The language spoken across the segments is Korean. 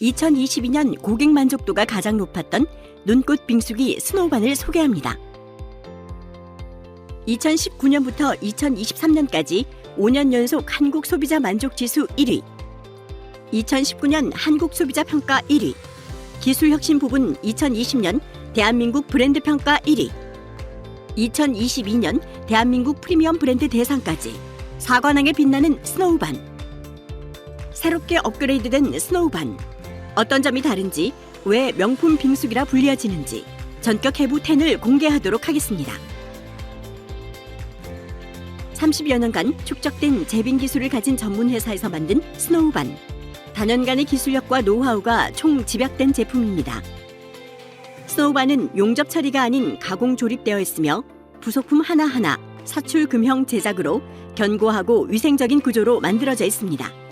2022년 고객 만족도가 가장 높았던 눈꽃 빙수기 스노우반을 소개합니다. 2019년부터 2023년까지 5년 연속 한국 소비자 만족 지수 1위. 2019년 한국 소비자 평가 1위. 기술 혁신 부분 2020년 대한민국 브랜드 평가 1위. 2022년 대한민국 프리미엄 브랜드 대상까지 사관왕에 빛나는 스노우반. 새롭게 업그레이드된 스노우반. 어떤 점이 다른지, 왜 명품 빙수기라 불리어지는지 전격 해부 10을 공개하도록 하겠습니다. 30여 년간 축적된 제빙 기술을 가진 전문 회사에서 만든 스노우반. 단연간의 기술력과 노하우가 총 집약된 제품입니다. 스노우반은 용접 처리가 아닌 가공 조립되어 있으며 부속품 하나하나 사출 금형 제작으로 견고하고 위생적인 구조로 만들어져 있습니다.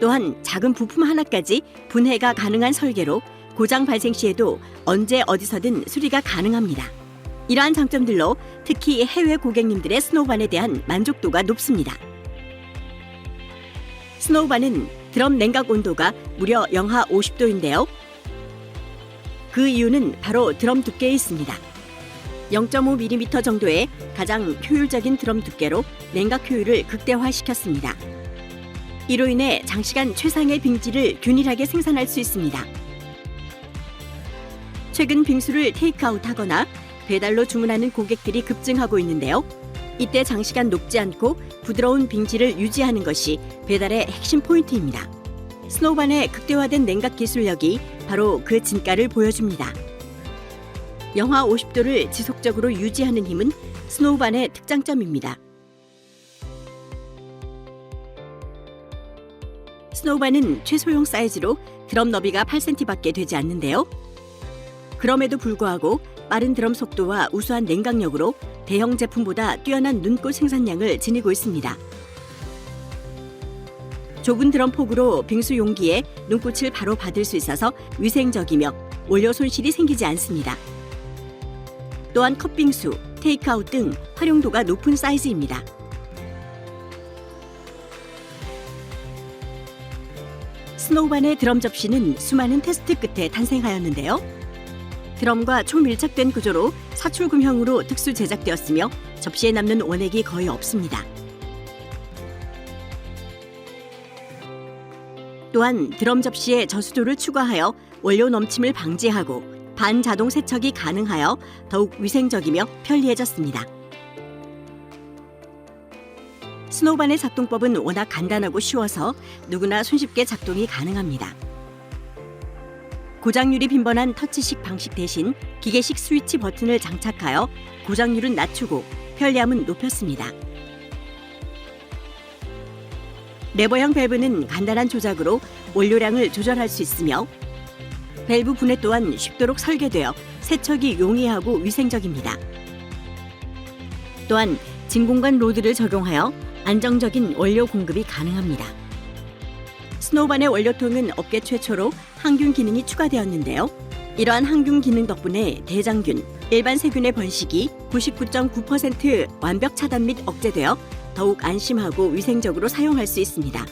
또한 작은 부품 하나까지 분해가 가능한 설계로 고장 발생 시에도 언제 어디서든 수리가 가능합니다. 이러한 장점들로 특히 해외 고객님들의 스노우반에 대한 만족도가 높습니다. 스노우반은 드럼 냉각 온도가 무려 영하 50도인데요. 그 이유는 바로 드럼 두께에 있습니다. 0.5mm 정도의 가장 효율적인 드럼 두께로 냉각 효율을 극대화시켰습니다. 이로 인해 장시간 최상의 빙지를 균일하게 생산할 수 있습니다. 최근 빙수를 테이크아웃하거나 배달로 주문하는 고객들이 급증하고 있는데요. 이때 장시간 녹지 않고 부드러운 빙지를 유지하는 것이 배달의 핵심 포인트입니다. 스노우반의 극대화된 냉각 기술력이 바로 그 진가를 보여줍니다. 영하 50도를 지속적으로 유지하는 힘은 스노우반의 특장점입니다. 스노우반은 최소형 사이즈로 드럼 너비가 8cm밖에 되지 않는데요. 그럼에도 불구하고 빠른 드럼 속도와 우수한 냉각력으로 대형 제품보다 뛰어난 눈꽃 생산량을 지니고 있습니다. 좁은 드럼 폭으로 빙수 용기에 눈꽃을 바로 받을 수 있어서 위생적이며 원료 손실이 생기지 않습니다. 또한 컵빙수, 테이크아웃 등 활용도가 높은 사이즈입니다. 스노우반의 드럼 접시는 수많은 테스트 끝에 탄생하였는데요. 드럼과 초밀착된 구조로 사출금형으로 특수 제작되었으며 접시에 남는 원액이 거의 없습니다. 또한 드럼 접시에 저수조를 추가하여 원료 넘침을 방지하고 반자동 세척이 가능하여 더욱 위생적이며 편리해졌습니다. 스노우반의 작동법은 워낙 간단하고 쉬워서 누구나 손쉽게 작동이 가능합니다. 고장률이 빈번한 터치식 방식 대신 기계식 스위치 버튼을 장착하여 고장률은 낮추고 편리함은 높였습니다. 레버형 밸브는 간단한 조작으로 원료량을 조절할 수 있으며 밸브 분해 또한 쉽도록 설계되어 세척이 용이하고 위생적입니다. 또한 진공관 로드를 적용하여 안정적인 원료 공급이 가능합니다. 스노우반의 원료통은 업계 최초로 항균 기능이 추가되었는데요. 이러한 항균 기능 덕분에 대장균, 일반 세균의 번식이 99.9% 완벽 차단 및 억제되어 더욱 안심하고 위생적으로 사용할 수 있습니다.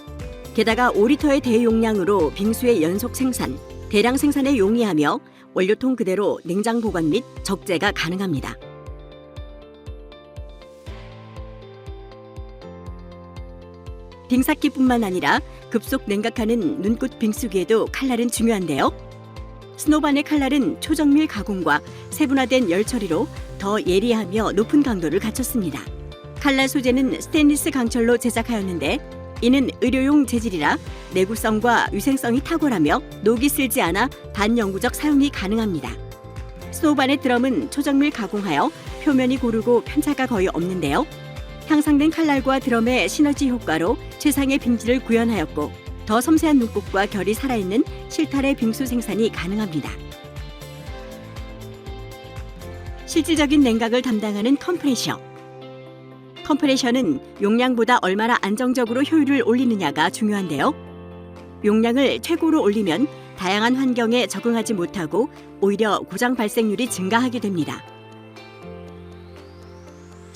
게다가 5리터의 대용량으로 빙수의 연속 생산, 대량 생산에 용이하며 원료통 그대로 냉장 보관 및 적재가 가능합니다. 빙삭기뿐만 아니라 급속 냉각하는 눈꽃 빙수기에도 칼날은 중요한데요. 스노반의 칼날은 초정밀 가공과 세분화된 열 처리로 더 예리하며 높은 강도를 갖췄습니다. 칼날 소재는 스테인리스 강철로 제작하였는데 이는 의료용 재질이라 내구성과 위생성이 탁월하며 녹이 슬지 않아 반영구적 사용이 가능합니다. 스노반의 드럼은 초정밀 가공하여 표면이 고르고 편차가 거의 없는데요. 향상된 칼날과 드럼의 시너지 효과로 최상의 빙지를 구현하였고 더 섬세한 눈꽃과 결이 살아있는 실타래 빙수 생산이 가능합니다. 실질적인 냉각을 담당하는 컴프레셔. 컴프레셔는 용량보다 얼마나 안정적으로 효율을 올리느냐가 중요한데요. 용량을 최고로 올리면 다양한 환경에 적응하지 못하고 오히려 고장 발생률이 증가하게 됩니다.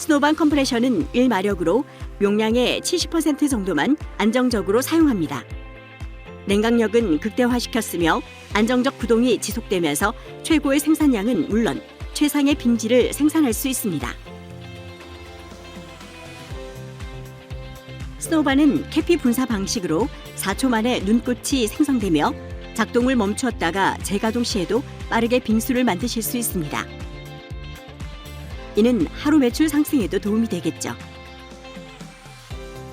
스노반 컴프레셔는 1마력으로 용량의 70% 정도만 안정적으로 사용합니다. 냉각력은 극대화시켰으며 안정적 구동이 지속되면서 최고의 생산량은 물론 최상의 빙질을 생산할 수 있습니다. 스노바는 캐피 분사 방식으로 4초 만에 눈꽃이 생성되며 작동을 멈추었다가 재가동 시에도 빠르게 빙수를 만드실 수 있습니다. 이는 하루 매출 상승에도 도움이 되겠죠.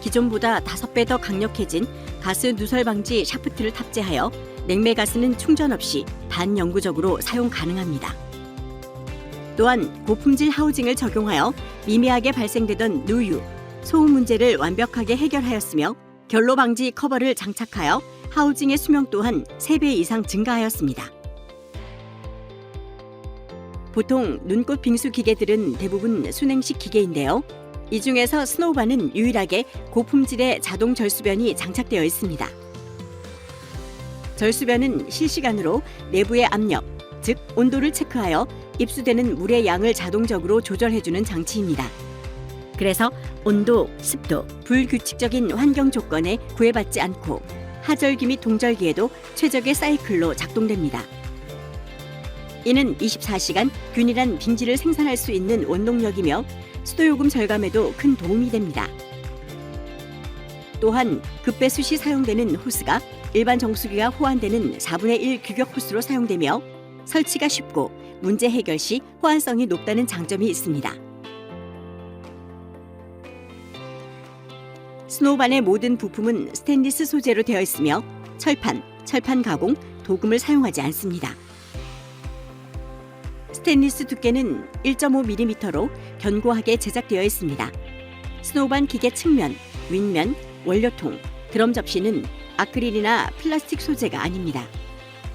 기존보다 5배 더 강력해진 가스 누설 방지 샤프트를 탑재하여 냉매 가스는 충전 없이 반영구적으로 사용 가능합니다. 또한 고품질 하우징을 적용하여 미미하게 발생되던 누유, 소음 문제를 완벽하게 해결하였으며 결로 방지 커버를 장착하여 하우징의 수명 또한 3배 이상 증가하였습니다. 보통 눈꽃 빙수 기계들은 대부분 순행식 기계인데요. 이 중에서 스노우바는 유일하게 고품질의 자동 절수변이 장착되어 있습니다. 절수변은 실시간으로 내부의 압력, 즉 온도를 체크하여 입수되는 물의 양을 자동적으로 조절해주는 장치입니다. 그래서 온도, 습도, 불규칙적인 환경 조건에 구애받지 않고 하절기 및 동절기에도 최적의 사이클로 작동됩니다. 이는 24시간 균일한 빙질을 생산할 수 있는 원동력이며 수도요금 절감에도 큰 도움이 됩니다. 또한 급배수 시 사용되는 호스가 일반 정수기가 호환되는 4분의 1 규격 호스로 사용되며 설치가 쉽고 문제 해결 시 호환성이 높다는 장점이 있습니다. 스노우반의 모든 부품은 스테인리스 소재로 되어 있으며 철판, 철판 가공, 도금을 사용하지 않습니다. 스테인리스 두께는 1.5mm로 견고하게 제작되어 있습니다. 스노우반 기계 측면, 윗면, 원료통, 드럼 접시는 아크릴이나 플라스틱 소재가 아닙니다.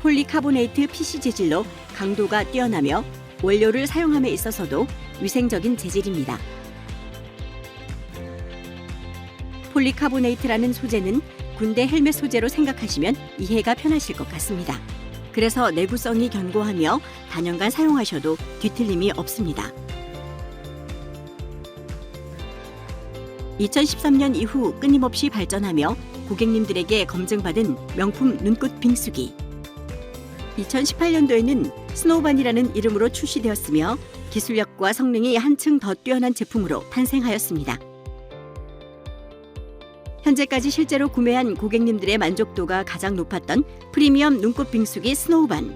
폴리카보네이트 PC 재질로 강도가 뛰어나며 원료를 사용함에 있어서도 위생적인 재질입니다. 폴리카보네이트라는 소재는 군대 헬멧 소재로 생각하시면 이해가 편하실 것 같습니다. 그래서 내구성이 견고하며 단연간 사용하셔도 뒤틀림이 없습니다. 2013년 이후 끊임없이 발전하며 고객님들에게 검증받은 명품 눈꽃 빙수기. 2018년도에는 스노우반이라는 이름으로 출시되었으며 기술력과 성능이 한층 더 뛰어난 제품으로 탄생하였습니다. 현재까지 실제로 구매한 고객님들의 만족도가 가장 높았던 프리미엄 눈꽃 빙수기 스노우반.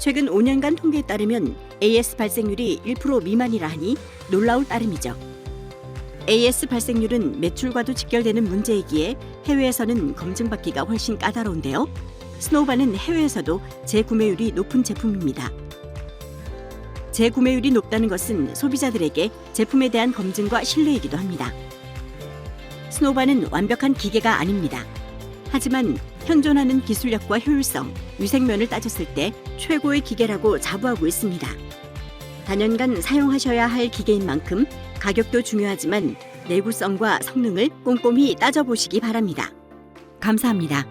최근 5년간 통계에 따르면 AS 발생률이 1% 미만이라 하니 놀라울 따름이죠. AS 발생률은 매출과도 직결되는 문제이기에 해외에서는 검증받기가 훨씬 까다로운데요. 스노우반은 해외에서도 재구매율이 높은 제품입니다. 재구매율이 높다는 것은 소비자들에게 제품에 대한 검증과 신뢰이기도 합니다. 스노바는 완벽한 기계가 아닙니다. 하지만 현존하는 기술력과 효율성, 위생면을 따졌을 때 최고의 기계라고 자부하고 있습니다. 단연간 사용하셔야 할 기계인 만큼 가격도 중요하지만 내구성과 성능을 꼼꼼히 따져보시기 바랍니다. 감사합니다.